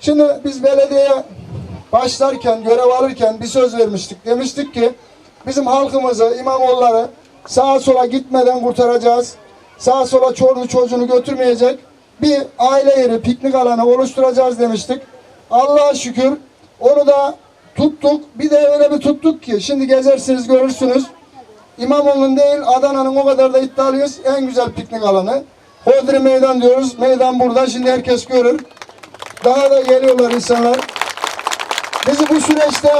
Şimdi biz belediyeye başlarken, görev alırken bir söz vermiştik. Demiştik ki bizim halkımızı, İmamoğulları sağa sola gitmeden kurtaracağız. Sağa sola çorlu çocuğunu götürmeyecek bir aile yeri, piknik alanı oluşturacağız demiştik. Allah'a şükür onu da tuttuk. Bir de öyle bir tuttuk ki şimdi gezersiniz görürsünüz. İmamoğlu'nun değil Adana'nın o kadar da iddialıyız. En güzel piknik alanı. Hodri Meydan diyoruz. Meydan burada. Şimdi herkes görür. Daha da geliyorlar insanlar. Bizi bu süreçte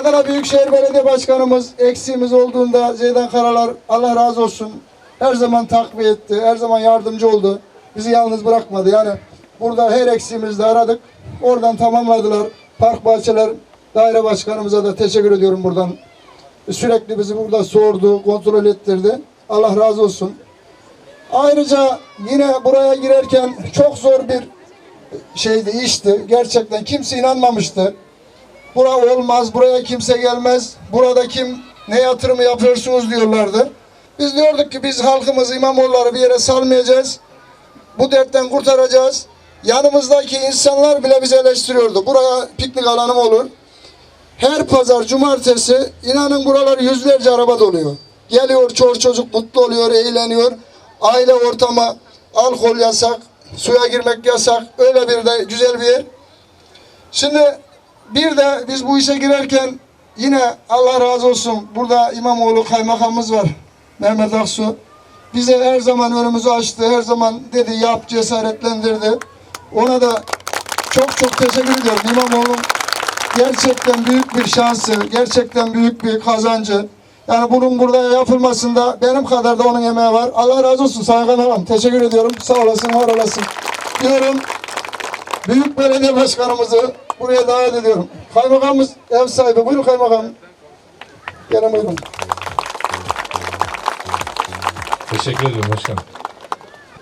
Adana Büyükşehir Belediye Başkanımız eksiğimiz olduğunda Zeydan Karalar Allah razı olsun her zaman takviye etti, her zaman yardımcı oldu. Bizi yalnız bırakmadı. Yani burada her eksiğimizde aradık. Oradan tamamladılar. Park Bahçeler Daire Başkanımıza da teşekkür ediyorum buradan. Sürekli bizi burada sordu, kontrol ettirdi. Allah razı olsun. Ayrıca yine buraya girerken çok zor bir şeydi, işti. Gerçekten kimse inanmamıştı. Bura olmaz, buraya kimse gelmez. Burada kim ne yatırımı yapıyorsunuz diyorlardı. Biz diyorduk ki biz halkımızı İmamoğulları bir yere salmayacağız. Bu dertten kurtaracağız. Yanımızdaki insanlar bile bizi eleştiriyordu. Buraya piknik alanı mı olur? Her pazar, cumartesi inanın buralar yüzlerce araba doluyor. Geliyor çoğu çocuk mutlu oluyor, eğleniyor. Aile ortama, alkol yasak, suya girmek yasak. Öyle bir de güzel bir yer. Şimdi bir de biz bu işe girerken yine Allah razı olsun burada İmamoğlu kaymakamımız var. Mehmet Aksu. Bize her zaman önümüzü açtı. Her zaman dedi yap cesaretlendirdi. Ona da çok çok teşekkür ediyorum. İmamoğlu gerçekten büyük bir şansı, gerçekten büyük bir kazancı. Yani bunun burada yapılmasında benim kadar da onun emeği var. Allah razı olsun Sayın Kaymakam. Teşekkür ediyorum. Sağ olasın, var olasın. Diyorum. Büyük belediye başkanımızı buraya davet ediyorum. Kaymakamımız ev sahibi. Buyurun kaymakam. Gelin buyurun. Teşekkür ediyorum başkanım.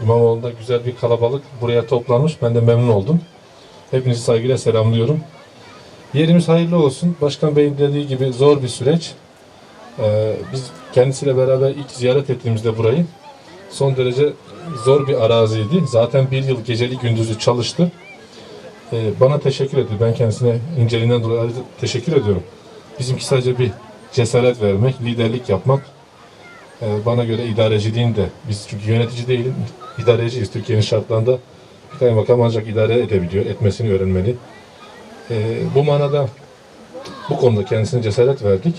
İmamoğlu'nda güzel bir kalabalık buraya toplanmış. Ben de memnun oldum. Hepinizi saygıyla selamlıyorum. Yerimiz hayırlı olsun. Başkan Bey'in dediği gibi zor bir süreç. Ee, biz kendisiyle beraber ilk ziyaret ettiğimizde burayı son derece zor bir araziydi. Zaten bir yıl geceli gündüzü çalıştı. Ee, bana teşekkür etti. Ben kendisine inceliğinden dolayı teşekkür ediyorum. Bizimki sadece bir cesaret vermek, liderlik yapmak, ee, bana göre idareciliğin de biz çünkü yönetici değilim, idareciyiz. Türkiye'nin şartlarında bir kaymakam ancak idare edebiliyor, etmesini öğrenmeli. Ee, bu manada bu konuda kendisine cesaret verdik.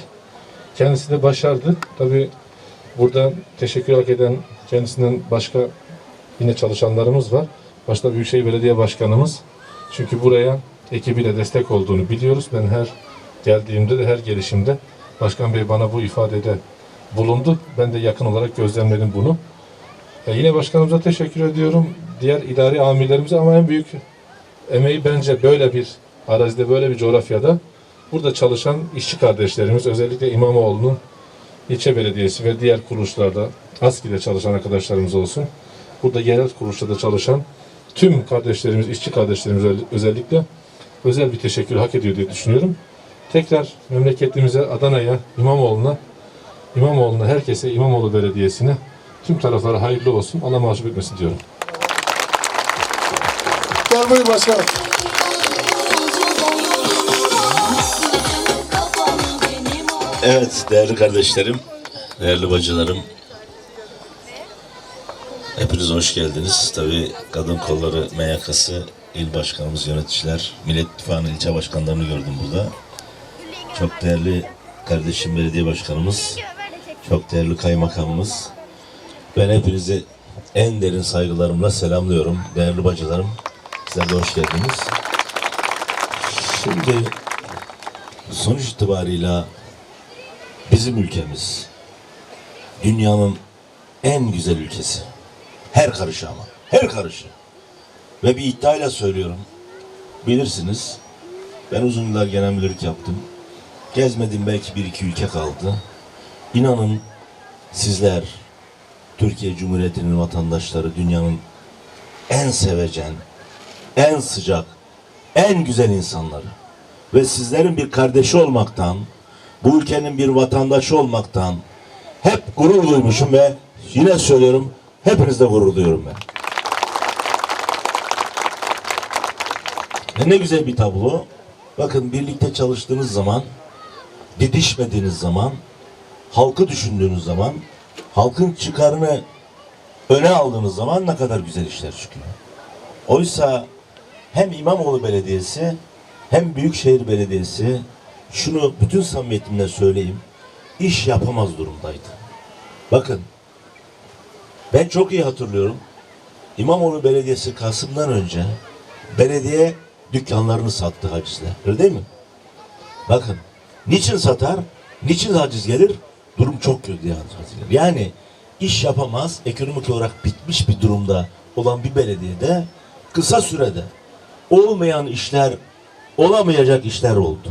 Kendisi de başardı. Tabii burada teşekkür hak eden kendisinden başka yine çalışanlarımız var. Başta Büyükşehir Belediye Başkanımız. Çünkü buraya ekibiyle destek olduğunu biliyoruz. Ben her geldiğimde de her gelişimde Başkan Bey bana bu ifadede bulundu. Ben de yakın olarak gözlemledim bunu. E, yine başkanımıza teşekkür ediyorum. Diğer idari amirlerimize ama en büyük emeği bence böyle bir arazide, böyle bir coğrafyada burada çalışan işçi kardeşlerimiz, özellikle İmamoğlu'nun ilçe belediyesi ve diğer kuruluşlarda, ASKİ'de çalışan arkadaşlarımız olsun. Burada yerel kuruluşlarda çalışan tüm kardeşlerimiz, işçi kardeşlerimiz öz- özellikle özel bir teşekkür hak ediyor diye düşünüyorum. Tekrar memleketimize, Adana'ya, İmamoğlu'na İmamoğlu'na, herkese, İmamoğlu Belediyesi'ne tüm taraflara hayırlı olsun. Allah mahcup etmesin diyorum. Gel buyur başkanım. Evet değerli kardeşlerim, değerli bacılarım. Hepiniz hoş geldiniz. Tabii Kadın Kolları MYK'sı, il başkanımız, yöneticiler, Millet İttifakı'nın ilçe başkanlarını gördüm burada. Çok değerli kardeşim belediye başkanımız, çok değerli kaymakamımız. Ben hepinizi en derin saygılarımla selamlıyorum. Değerli bacılarım, sizler de hoş geldiniz. Şimdi sonuç itibarıyla bizim ülkemiz dünyanın en güzel ülkesi. Her karışı ama. Her karışı. Ve bir iddiayla söylüyorum. Bilirsiniz. Ben uzun yıllar genel müdürlük yaptım. Gezmedim belki bir iki ülke kaldı. İnanın sizler Türkiye Cumhuriyeti'nin vatandaşları dünyanın en sevecen, en sıcak, en güzel insanları. ve sizlerin bir kardeşi olmaktan, bu ülkenin bir vatandaşı olmaktan hep gurur duymuşum ve yine söylüyorum hepinizde gurur duyuyorum ben. Ve ne güzel bir tablo. Bakın birlikte çalıştığınız zaman, didişmediğiniz zaman, halkı düşündüğünüz zaman, halkın çıkarını öne aldığınız zaman ne kadar güzel işler çıkıyor. Oysa hem İmamoğlu Belediyesi hem Büyükşehir Belediyesi şunu bütün samimiyetimle söyleyeyim iş yapamaz durumdaydı. Bakın ben çok iyi hatırlıyorum. İmamoğlu Belediyesi Kasım'dan önce belediye dükkanlarını sattı hacizle. Öyle değil mi? Bakın niçin satar? Niçin haciz gelir? Durum çok kötü gelir. Yani iş yapamaz, ekonomik olarak bitmiş bir durumda olan bir belediyede kısa sürede olmayan işler, olamayacak işler oldu.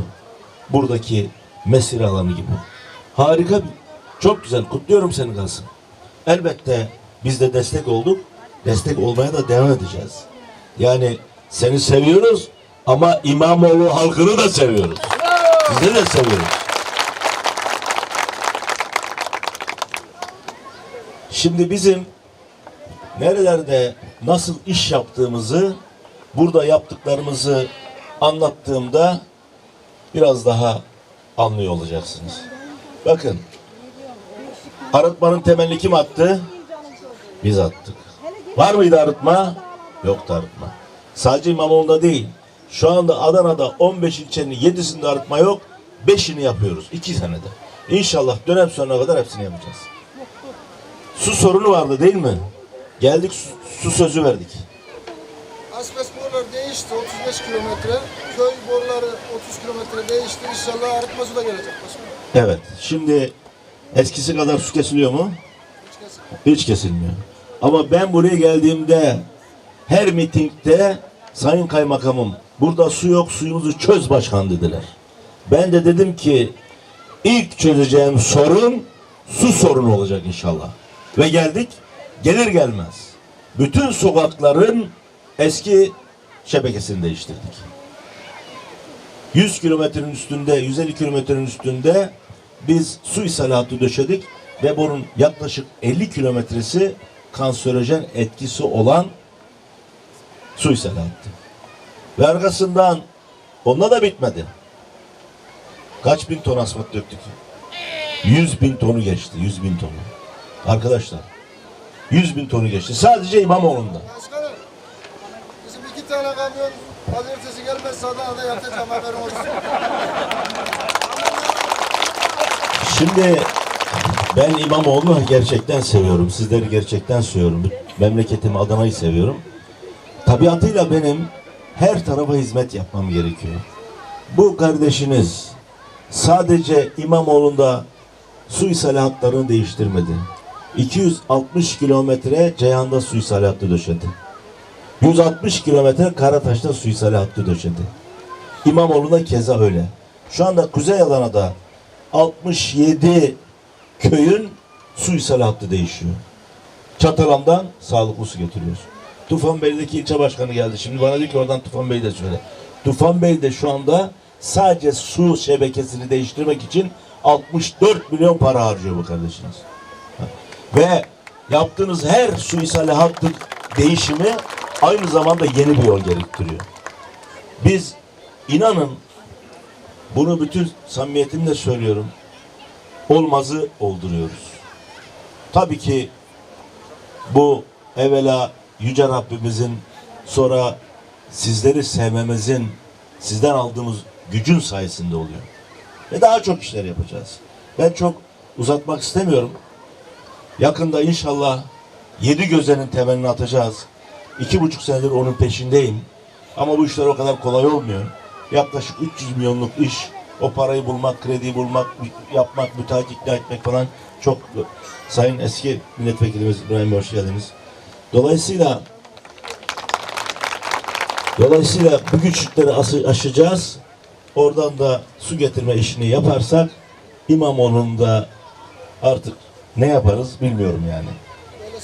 Buradaki mesire alanı gibi. Harika bir, çok güzel. Kutluyorum seni Kasım. Elbette biz de destek olduk. Destek olmaya da devam edeceğiz. Yani seni seviyoruz ama İmamoğlu halkını da seviyoruz. Sizi de seviyoruz. Şimdi bizim nerelerde nasıl iş yaptığımızı, burada yaptıklarımızı anlattığımda biraz daha anlıyor olacaksınız. Bakın, arıtmanın temelini kim attı? Biz attık. Var mıydı arıtma? Yoktu arıtma. Sadece İmamoğlu'nda değil. Şu anda Adana'da 15 ilçenin 7'sinde arıtma yok. 5'ini yapıyoruz. 2 senede. İnşallah dönem sonuna kadar hepsini yapacağız. Su sorunu vardı değil mi? Geldik su, su sözü verdik. Asbest boruları değişti 35 kilometre. Köy boruları 30 kilometre değişti. İnşallah arıtma su da gelecek başkanım. Evet. Şimdi eskisi kadar su kesiliyor mu? Hiç kesin. Hiç kesilmiyor. Ama ben buraya geldiğimde her mitingde Sayın Kaymakamım burada su yok suyumuzu çöz başkan dediler. Ben de dedim ki ilk çözeceğim sorun su sorunu olacak inşallah. Ve geldik gelir gelmez. Bütün sokakların eski şebekesini değiştirdik. 100 kilometrenin üstünde, 150 kilometrenin üstünde biz su ishalatı döşedik ve bunun yaklaşık 50 kilometresi kanserojen etkisi olan su ishalatı. Ve arkasından onunla da bitmedi. Kaç bin ton asfalt döktük? 100 bin tonu geçti, 100 bin tonu. Arkadaşlar, 100 bin tonu geçti. Sadece İmamoğlu'nda. İki tane kamyon pazartesi gelmezse Adana'da yatacağım haberin olsun. Şimdi ben İmamoğlu'nu gerçekten seviyorum. Sizleri gerçekten seviyorum. Memleketimi Adana'yı seviyorum. Tabiatıyla benim her tarafa hizmet yapmam gerekiyor. Bu kardeşiniz sadece İmamoğlu'nda su ishali hatlarını değiştirmedi. 260 kilometre Ceyhan'da su ishali hattı döşedi. 160 kilometre Karataş'ta su ishali hattı döşedi. İmamoğlu'nda keza öyle. Şu anda Kuzey Adana'da 67 köyün su ishali hattı değişiyor. Çatalan'dan sağlıklı su getiriyoruz. Tufanbeyli'deki ilçe başkanı geldi. Şimdi bana diyor ki oradan Tufanbey'i de söyle. Tufanbeyli'de şu anda sadece su şebekesini değiştirmek için 64 milyon para harcıyor bu kardeşiniz. Ve yaptığınız her su ishali hattı değişimi aynı zamanda yeni bir yol gerektiriyor. Biz inanın bunu bütün samimiyetimle söylüyorum. Olmazı olduruyoruz. Tabii ki bu evvela Yüce Rabbimizin sonra sizleri sevmemizin sizden aldığımız gücün sayesinde oluyor. Ve daha çok işler yapacağız. Ben çok uzatmak istemiyorum. Yakında inşallah yedi gözenin temelini atacağız. İki buçuk senedir onun peşindeyim. Ama bu işler o kadar kolay olmuyor. Yaklaşık 300 milyonluk iş. O parayı bulmak, krediyi bulmak, yapmak, müteahhit ikna etmek falan çok Sayın eski milletvekilimiz İbrahim hoş geldiniz. Dolayısıyla Dolayısıyla bu güçlükleri aşacağız. Oradan da su getirme işini yaparsak İmamoğlu'nun da artık ne yaparız bilmiyorum yani.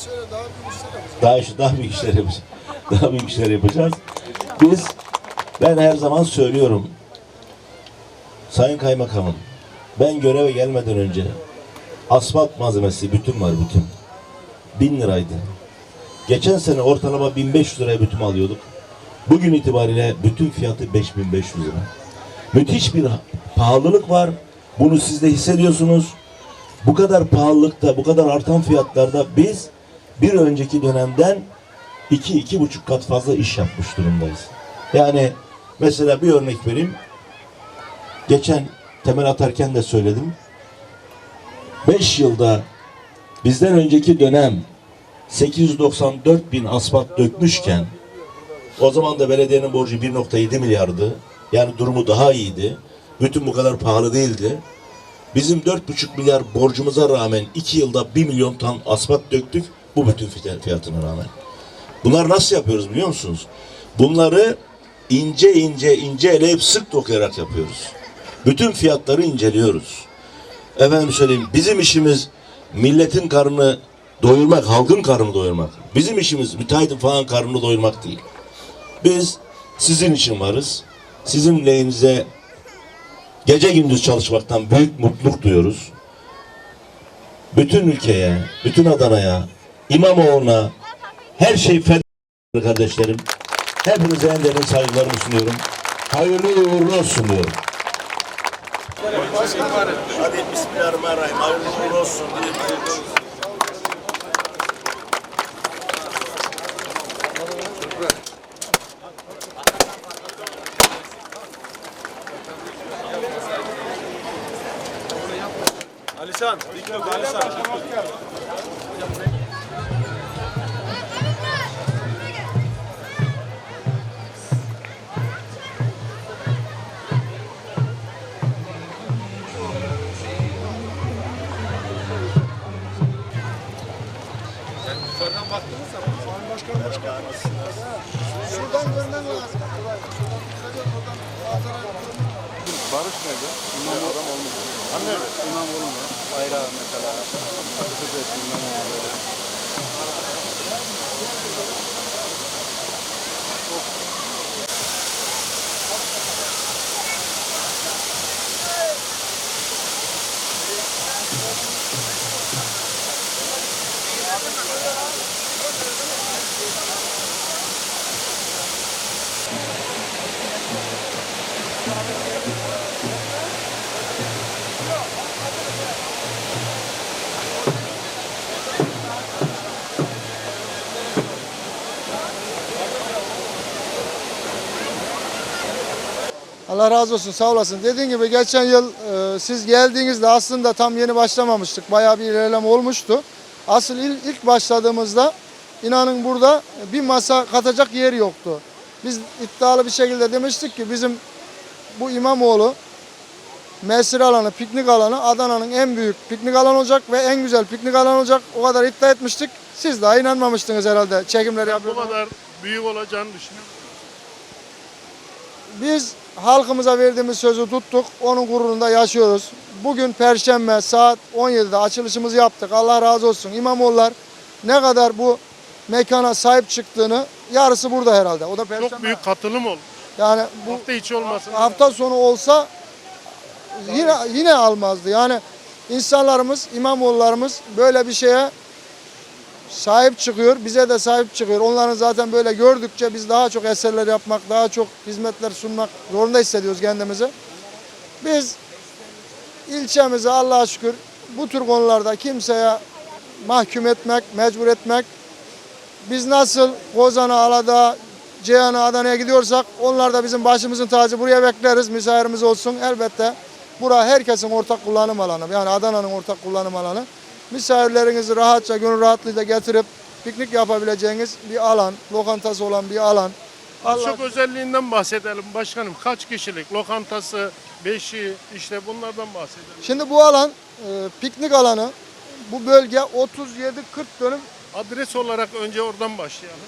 Söyle daha büyük işler. Daha iş, daha büyük işler yapacağız. Daha büyük işler yapacağız. Biz ben her zaman söylüyorum. Sayın Kaymakamım, ben göreve gelmeden önce asfalt malzemesi bütün var bütün. 1000 liraydı. Geçen sene ortalama 1500 liraya bütün alıyorduk. Bugün itibariyle bütün fiyatı 5500 lira. Müthiş bir pahalılık var. Bunu siz de hissediyorsunuz. Bu kadar pahalılıkta, bu kadar artan fiyatlarda biz bir önceki dönemden iki, iki buçuk kat fazla iş yapmış durumdayız. Yani mesela bir örnek vereyim. Geçen temel atarken de söyledim. 5 yılda bizden önceki dönem 894 bin asfalt dökmüşken o zaman da belediyenin borcu 1.7 milyardı. Yani durumu daha iyiydi. Bütün bu kadar pahalı değildi. Bizim 4,5 milyar borcumuza rağmen 2 yılda 1 milyon ton asfalt döktük. Bu bütün fiyat- fiyatına rağmen. Bunlar nasıl yapıyoruz biliyor musunuz? Bunları ince ince ince eleyip sık dokuyarak yapıyoruz. Bütün fiyatları inceliyoruz. Efendim söyleyeyim bizim işimiz milletin karnını doyurmak, halkın karnını doyurmak. Bizim işimiz müteahhitin falan karnını doyurmak değil. Biz sizin için varız. Sizin lehinize gece gündüz çalışmaktan büyük mutluluk duyuyoruz. Bütün ülkeye, bütün Adana'ya, İmamoğlu'na her şey feda kardeşlerim. Hepinize en derin saygılarımı sunuyorum. Hayırlı uğurlu olsun diyorum. Hadi bismillahirrahmanirrahim. Hayırlı uğurlu olsun. Alişan, dikkat Alişan. Şuradan görmen lazım. Barış nerede? İmam adam olmuş. Anne İmam olmuyor. Bayrağı mesela. Atatürk İmam olmuyor. Allah razı olsun sağ olasın. Dediğin gibi geçen yıl e, siz geldiğinizde aslında tam yeni başlamamıştık. Bayağı bir ilerleme olmuştu. Asıl il- ilk başladığımızda inanın burada bir masa katacak yer yoktu. Biz iddialı bir şekilde demiştik ki bizim bu İmamoğlu mesire alanı, piknik alanı Adana'nın en büyük piknik alanı olacak ve en güzel piknik alanı olacak. O kadar iddia etmiştik. Siz daha inanmamıştınız herhalde. Çekimleri Bu yapıyordunuz. kadar büyük olacağını düşünüyorum. Biz halkımıza verdiğimiz sözü tuttuk. Onun gururunda yaşıyoruz. Bugün Perşembe saat 17'de açılışımızı yaptık. Allah razı olsun. İmamoğullar ne kadar bu mekana sahip çıktığını yarısı burada herhalde. O da Perşembe. Çok büyük katılım oldu. Yani bu Hafta içi olmasın. hafta sonu olsa yine yine almazdı. Yani insanlarımız, İmamoğullarımız böyle bir şeye sahip çıkıyor. Bize de sahip çıkıyor. Onların zaten böyle gördükçe biz daha çok eserler yapmak, daha çok hizmetler sunmak zorunda hissediyoruz kendimizi. Biz ilçemize Allah'a şükür bu tür konularda kimseye mahkum etmek, mecbur etmek biz nasıl Kozan'a, Aladağ, Ceyhan'a, Adana'ya gidiyorsak onlar da bizim başımızın tacı. Buraya bekleriz. Misafirimiz olsun. Elbette bura herkesin ortak kullanım alanı. Yani Adana'nın ortak kullanım alanı. Misafirlerinizi rahatça, gönül rahatlığıyla getirip piknik yapabileceğiniz bir alan, lokantası olan bir alan. Allah Çok özelliğinden bahsedelim başkanım. Kaç kişilik lokantası, beşi işte bunlardan bahsedelim. Şimdi bu alan e, piknik alanı. Bu bölge 37-40 dönüm Adres olarak önce oradan başlayalım.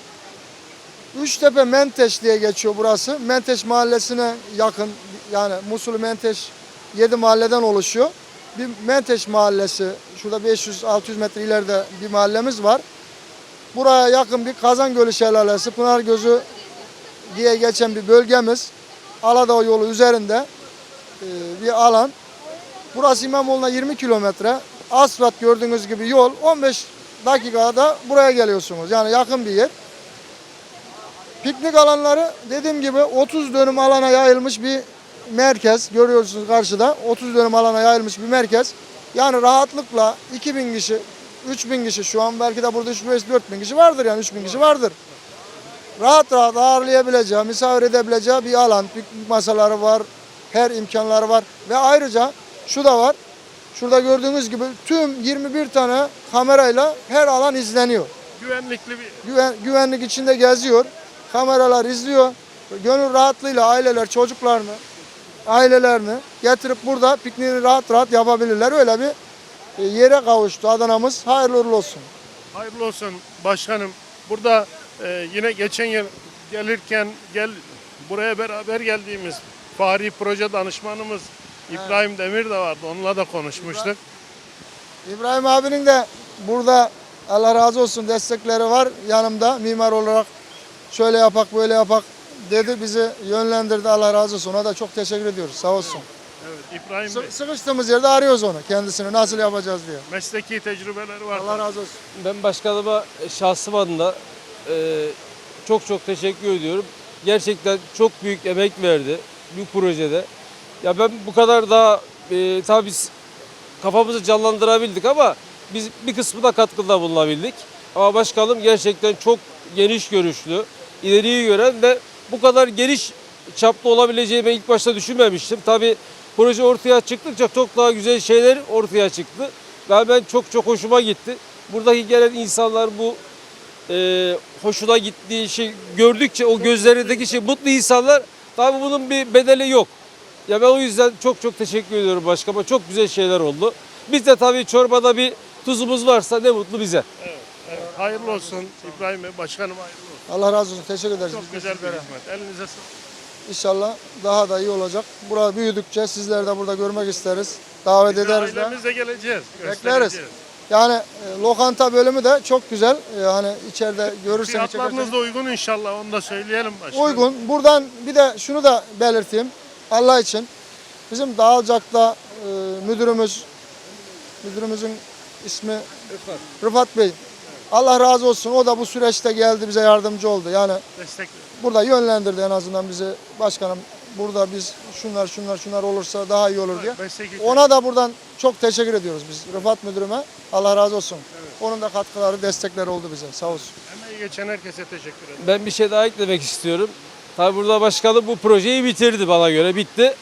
Üçtepe Menteş diye geçiyor burası. Menteş mahallesine yakın yani Musul Menteş 7 mahalleden oluşuyor. Bir Menteş mahallesi şurada 500-600 metre ileride bir mahallemiz var. Buraya yakın bir Kazan Gölü Şelalesi, Pınar Gözü diye geçen bir bölgemiz. Aladağ yolu üzerinde. e, bir alan. Burası İmamoğlu'na 20 kilometre. Asfalt gördüğünüz gibi yol. 15 dakikada buraya geliyorsunuz. Yani yakın bir yer. Piknik alanları dediğim gibi 30 dönüm alana yayılmış bir merkez. Görüyorsunuz karşıda 30 dönüm alana yayılmış bir merkez. Yani rahatlıkla 2000 kişi, 3000 kişi şu an belki de burada 3000-4000 kişi vardır yani 3000 kişi vardır. Rahat rahat ağırlayabileceği, misafir edebileceği bir alan. Piknik masaları var, her imkanları var. Ve ayrıca şu da var. Şurada gördüğünüz gibi tüm 21 tane kamerayla her alan izleniyor Güvenlikli bir güven, güvenlik içinde geziyor. Kameralar izliyor. Gönül rahatlığıyla aileler çocuklarını, ailelerini getirip burada pikniğini rahat rahat yapabilirler. Öyle bir e, yere kavuştu Adana'mız. Hayırlı uğurlu olsun. Hayırlı olsun başkanım. Burada e, yine geçen yıl gelirken gel buraya beraber geldiğimiz Fahri Proje Danışmanımız İbrahim Demir de vardı. Onunla da konuşmuştuk. İbrahim abinin de burada Allah razı olsun destekleri var yanımda mimar olarak şöyle yapak böyle yapak dedi bizi yönlendirdi Allah razı olsun. Ona da çok teşekkür ediyoruz sağ olsun. Evet İbrahim Bey Sı- Sıkıştığımız yerde arıyoruz onu kendisini nasıl yapacağız diye. mesleki tecrübeleri var. Allah razı olsun. Ben başkanıma şahsım adına e, çok çok teşekkür ediyorum. Gerçekten çok büyük emek verdi bu projede. Ya ben bu kadar daha e, tabii biz kafamızı canlandırabildik ama biz bir kısmı da katkıda bulunabildik. Ama başkanım gerçekten çok geniş görüşlü, ileriyi gören ve bu kadar geniş çapta olabileceğimi ilk başta düşünmemiştim. Tabii proje ortaya çıktıkça çok daha güzel şeyler ortaya çıktı. Ve ben çok çok hoşuma gitti. Buradaki gelen insanlar bu e, hoşuna gittiği şey gördükçe o gözlerindeki şey mutlu insanlar tabii bunun bir bedeli yok. Ya ben o yüzden çok çok teşekkür ediyorum başkama. Çok güzel şeyler oldu. Biz de tabii çorbada bir tuzumuz varsa ne mutlu bize. Evet, hayırlı olsun İbrahim Bey başkanım hayırlı olsun. Allah razı olsun. Teşekkür ederiz. Çok güzel bir hizmet. Elinize sağlık. İnşallah daha da iyi olacak. Burada büyüdükçe sizleri de burada görmek isteriz. Davet Biz de ederiz de. ailemizle geleceğiz. Bekleriz. Yani e, lokanta bölümü de çok güzel. Yani içeride görürsen Fiyatlarınız da uygun inşallah onu da söyleyelim başkanım. uygun. Buradan bir de şunu da belirteyim. Allah için. Bizim Dağılcak'ta e, müdürümüz, müdürümüzün ismi Rıfat Bey. Allah razı olsun. O da bu süreçte geldi bize yardımcı oldu. Yani Destek. burada yönlendirdi en azından bizi. Başkanım burada biz şunlar şunlar şunlar olursa daha iyi olur diye. Ona da buradan çok teşekkür ediyoruz biz Rıfat Müdürüme. Allah razı olsun. Onun da katkıları, destekleri oldu bize. Sağ olsun. emeği geçen herkese teşekkür ederim. Ben bir şey daha eklemek istiyorum. Tabii burada başkanım bu projeyi bitirdi bana göre bitti.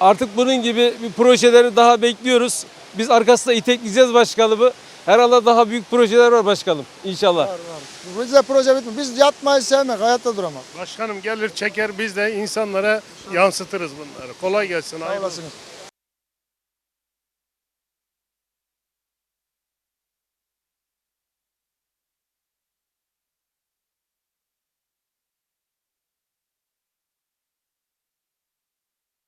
Artık bunun gibi bir projeleri daha bekliyoruz. Biz arkasında itekleyeceğiz başkanımı. Herhalde daha büyük projeler var başkanım inşallah. Var, var. Bizde proje bitmiyor. Biz yatmayı sevmek, hayatta duramak. Başkanım gelir çeker biz de insanlara yansıtırız bunları. Kolay gelsin. Sağ hayırlı olsun. olasınız.